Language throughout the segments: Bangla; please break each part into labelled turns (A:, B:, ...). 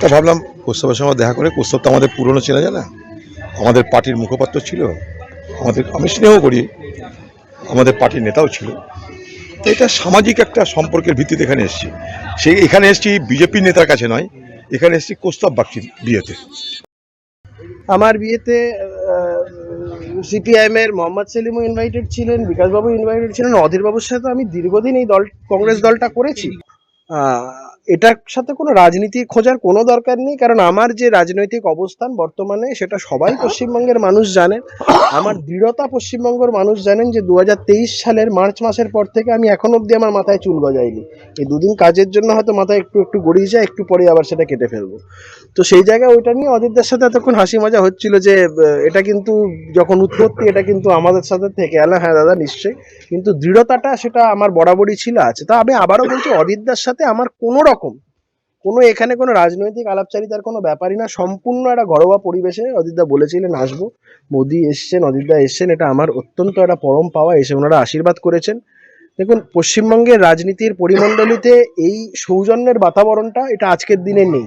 A: তা ভাবলাম, কৌস্তবের সঙ্গে দেখা করে, কৌস্তব তো আমাদের পুরনো চেনা জানা আমাদের পার্টির মুখপাত্র ছিল। আমাদের, আমি স্নেহ করি। আমাদের পার্টির নেতাও ছিল। তো এটা সামাজিক একটা সম্পর্কের ভিত্তিতে এখানে এসেছি। সেই এখানে এসেছি বিজেপি নেতার কাছে নয়, এখানে এসেছি কৌস্তব বাগচির বিয়েতে।
B: আমার বিয়েতে সিপিআইএম এর মোহাম্মদ সেলিমও ইনভাইটেড ছিলেন, বিকাশবাবু ইনভাইটেড ছিলেন, অধীরবাবুর সাথে আমি দীর্ঘদিন এই দল, কংগ্রেস দলটা করেছি। এটার সাথে কোনো রাজনীতি খোঁজার কোনো দরকার নেই, কারণ আমার যে রাজনৈতিক অবস্থান বর্তমানে সেটা সবাই পশ্চিমবঙ্গের মানুষ জানেন। আমার দৃঢ়তা পশ্চিমবঙ্গের মানুষ জানেন যে দু হাজার তেইশ সালের মার্চ মাসের পর থেকে আমি এখন অবধি আমার মাথায় চুল গজাইনি। এই দুদিন কাজের জন্য হয়তো মাথায় একটু একটু গড়িয়ে যায়, একটু পরে আবার সেটা কেটে ফেলব। তো সেই জায়গায় ওইটা নিয়ে অজিতদার সাথে এতক্ষণ হাসি মজা হচ্ছিল যে এটা কিন্তু যখন উৎপত্তি, এটা কিন্তু আমাদের সাথে থেকে এলো। হ্যাঁ দাদা, নিশ্চয়ই। কিন্তু দৃঢ়তাটা সেটা আমার বরাবরই ছিল আছে। তা আমি আবারও বলছি, অদিতদার সাথে আমার কোনো রকম কোনো এখানে কোনো রাজনৈতিক আলাপচারিতার কোনো ব্যাপারই না। সম্পূর্ণ একটা ঘরোয়া পরিবেশে অদিতদা বলেছিলেন, আসব। মোদি এসছেন, অদিতদা এসছেন, এটা আমার অত্যন্ত একটা পরম পাওয়া, এসে ওনারা আশীর্বাদ করেছেন। দেখুন, পশ্চিমবঙ্গের রাজনীতির পরিমণ্ডলিতে এই সৌজন্যের বাতাবরণটা এটা আজকের দিনে নেই।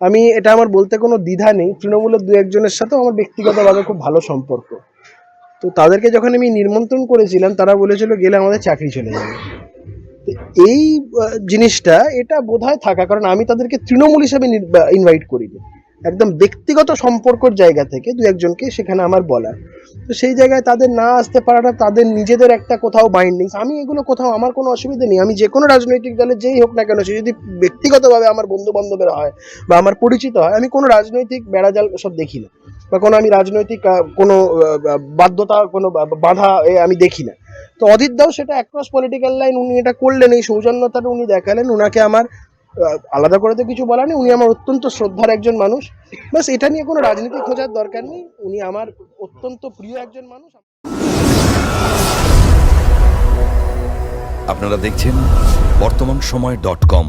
B: আমি, এটা আমার বলতে কোনো দ্বিধা নেই। তৃণমূলের দু একজনের সাথেও আমার ব্যক্তিগতভাবে খুব ভালো সম্পর্ক। তো তাদেরকে যখন আমি নিমন্ত্রণ করেছিলাম, তারা বলেছিল, গেলে আমাদের চাকরি চলে যাবে। এই জিনিসটা এটা বোধহয় থাকা, কারণ আমি তাদেরকে তৃণমূল হিসাবে ইনভাইট করিনি। একদম ব্যক্তিগত সম্পর্কর জায়গা থেকে দু একজনকে সেখানে আমার বলা তো সেই জায়গায় তাদের না আসতে পারাটা, তাদের নিজেদের একটা কোথাও বাইন্ডিংস আমি এগুলো কোথাও, আমার কোনো অসুবিধা নেই। আমি যে কোনো রাজনৈতিক দলে যেই হোক না কেন, সে যদি ব্যক্তিগতভাবে আমার বন্ধু বান্ধবের হয় বা আমার পরিচিত হয়, আমি কোনো রাজনৈতিক বেড়াজাল সব দেখি না। বা কোনো আমি রাজনৈতিক কোনো বাধ্যতা, কোনো বাধা আমি দেখি না। তো অদিত দাও সেটা অ্যাক্রস পলিটিক্যাল লাইন উনি এটা করলেন, এই সৌজন্যতাটা উনি দেখালেন। উনাকে আমার আলাদা করে তো কিছু বলার নেই। উনি আমার অত্যন্ত শ্রদ্ধার একজন মানুষ। বাস এটা নিয়ে কোনো রাজনীতি খোঁজার দরকার নেই। উনি আমার অত্যন্ত প্রিয় একজন মানুষ।
C: আপনারা দেখছেন বর্তমান সময় ডট কম।